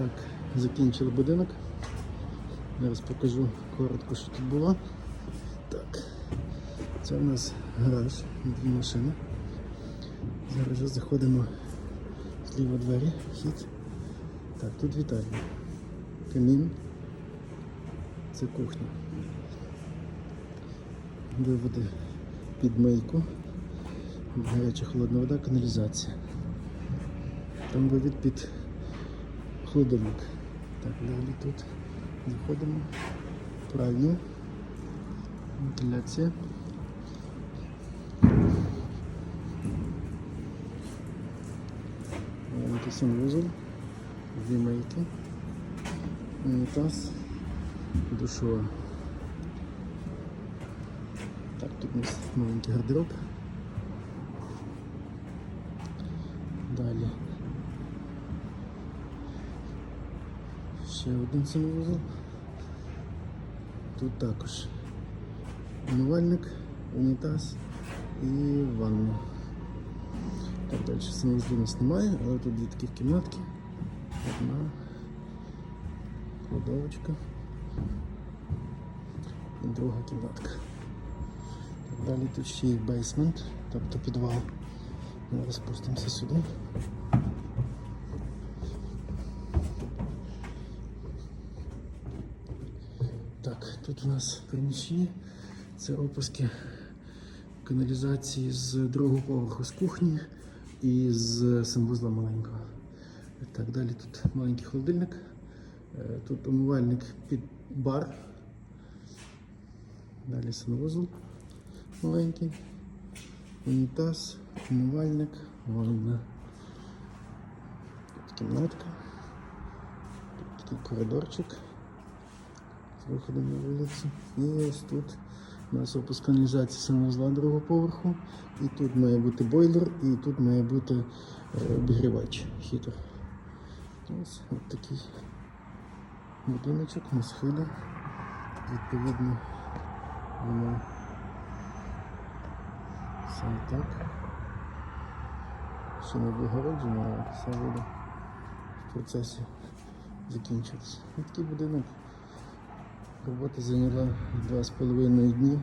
Так, закінчили будинок. Зараз покажу коротко, що тут було. Так, це у нас гараж, дві машини. З гаража заходимо зліва двері, вхід. Так, тут вітальня. Камін. Це кухня. Виводи під мийку. Гаряча холодна вода, каналізація. Там вивід під холодильник. Так, далі тут заходимо. Пральню. Вентиляція. Маленький санвузол. Дві мийки. Унітаз. Душова. Так, тут у нас маленький гардероб. Ще один санвузол. Тут також умивальник, унітаз і ванна. Так, далі санвузлу у нас немає, але тут дві такі кімнатки. Одна кладовочка і друга кімнатка. Далі тут ще є бейсмент, тобто підвал. Зараз спустимося сюди. Тут у нас приміщення. Це опуски каналізації з другого поверху з кухні і з санвузла маленького. Так, далі тут маленький холодильник. Е, Тут умивальник під бар. Далі санвузол маленький. Унітаз, умивальник, ванна. Кімнатка. Такий коридорчик виходом на вулицю. І ось тут у нас опуск каналізації санвузла другого поверху. І тут має бути бойлер, і тут має бути е, обігрівач, хітер. Ось от такий будиночок на схилі. Відповідно, воно все так. Ще не вигороджено, але все буде в процесі закінчитися. Такий будинок. Робота зайняла два з половиною дні.